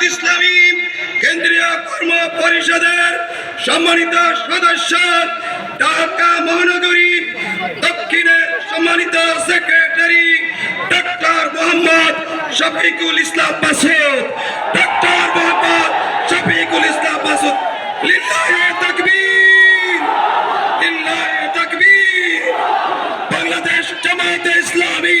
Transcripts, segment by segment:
জামাত ইসলামী কেন্দ্রীয় কর্ম পরিষদের সম্মানিত সদস্য ঢাকা মহানগরী দক্ষিণের সম্মানিত secretary doctor Mohammad Shafiqul Islam Masud. Doctor Mohammad Shafiqul Islam Masud. লিল্লাহে তাকবীর লিল্লাহে তাকবীর বাংলাদেশ জামাত ইসলামী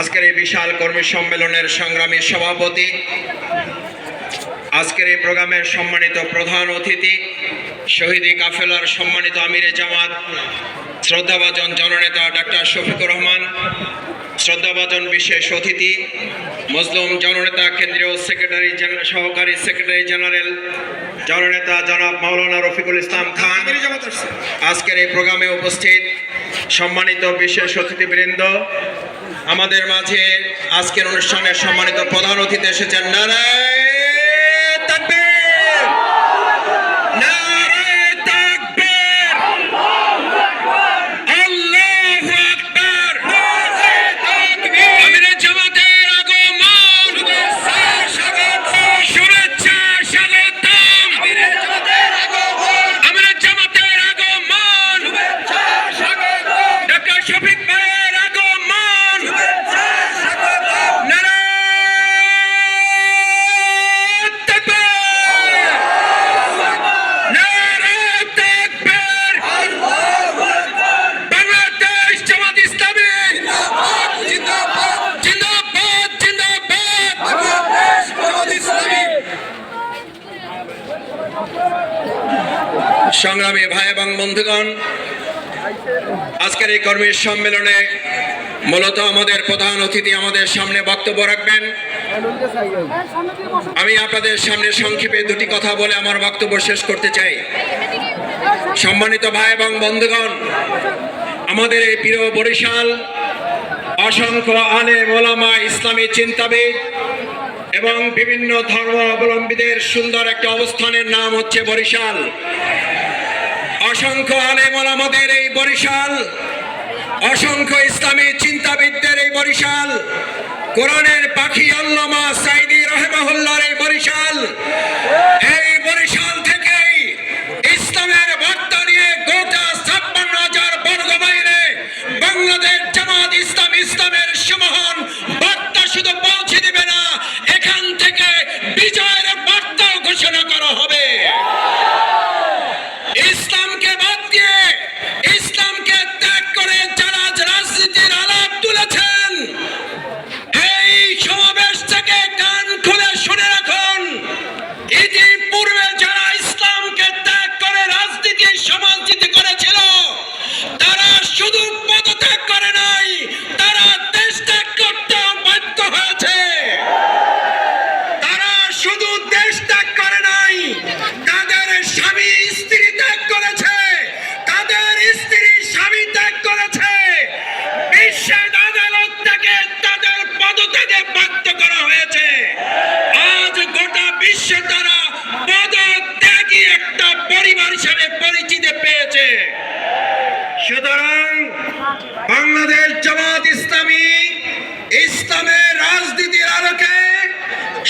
আজকের এই বিশাল কর্মী সম্মেলনের সংগ্রামী সভাপতি আজকের এই প্রোগ্রামের সম্মানিত প্রধান অতিথি শহীদি কাফেলার সম্মানিত আমিরে জামাত শ্রদ্ধাভাজন জননেতা ডাক্তার শফিকুর রহমান শ্রদ্ধাভাজন বিশেষ অতিথি মজলুম জননেতা কেন্দ্রীয় সেক্রেটারি সহকারী সেক্রেটারি জেনারেল জননেতা জনাব মাওলানা রফিকুল ইসলাম খান। আজকের এই প্রোগ্রামে উপস্থিত সম্মানিত বিশেষ অতিথিবৃন্দ আমাদের মাঝে আজকের অনুষ্ঠানে সম্মানিত প্রধান অতিথি এসেছেন নারায় সংগ্রামী ভাই এবং বন্ধুগণ, আজকের এই কর্মী সম্মেলনে মূলত আমাদের প্রধান অতিথি আমাদের সামনে বক্তব্য রাখবেন। আমি আপনাদের সামনে সংক্ষেপে দুটি কথা বলে আমার বক্তব্য শেষ করতে চাই। সম্মানিত ভাই এবং বন্ধুগণ, আমাদের এই প্রিয় বরিশাল অসংখ্য আলে মোলামা ইসলামী চিন্তাবিদ এবং বিভিন্ন ধর্ম অবলম্বীদের সুন্দর একটা অবস্থানের নাম হচ্ছে বরিশাল। অসংখ্য আলেম ওলামাদের এই বরিশাল, অসংখ্য ইসলামী চিন্তাবিদদের এই বরিশাল, কোরআনের পাখি আল্লামা সাইদি রহমাহুল্লার এই বরিশাল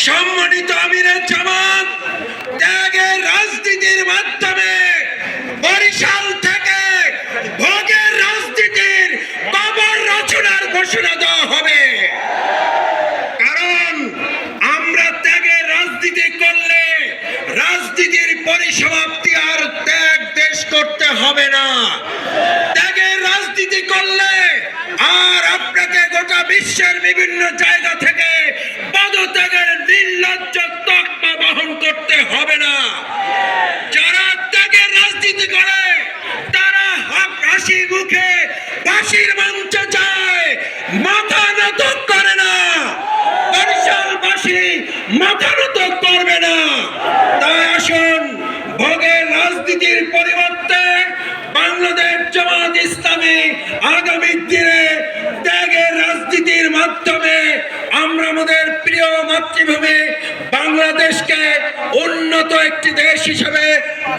সম্মানিত আমিরের জামাত, ত্যাগের রাজনীতির মাধ্যমে বরিশাল থেকে ভোগের রাজনীতির কবর রচনার ঘোষণা দেওয়া হবে। কারণ আমরা ত্যাগের রাজনীতি করলে রাজনীতির পরিসমাপ্তি আর ত্যাগ দেশ করতে হবে না। ত্যাগের রাজনীতি করলে আর আপনাকে গোটা বিশ্বের বিভিন্ন জায়গা থেকে পদত্যাগের নির্লজ্জ তকমা বহন করতে হবে না যারা ত্যাগের রাজনীতি করে তারা হক হাসি মুখে মাথা নত করে না। মাথা নত করবে না। তাই আসুন ভোগের রাজনীতির পরিবর্তে বাংলাদেশ জামাত ইসলামী আগামী দিনে ত্যাগের রাজনীতির মাধ্যমে আমরা আমাদের প্রিয় মাতৃভূমি উন্নত একটি দেশ হিসেবে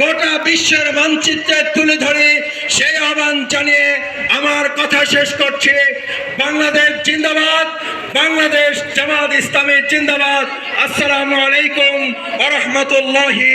গোটা বিশ্বের মানচিত্রে তুলে ধরে সেই আহ্বান জানিয়ে আমার কথা শেষ করছি। বাংলাদেশ জিন্দাবাদ, বাংলাদেশ জামাত ইসলামী জিন্দাবাদ। আসসালামু আলাইকুম আ রহমতুল্লাহি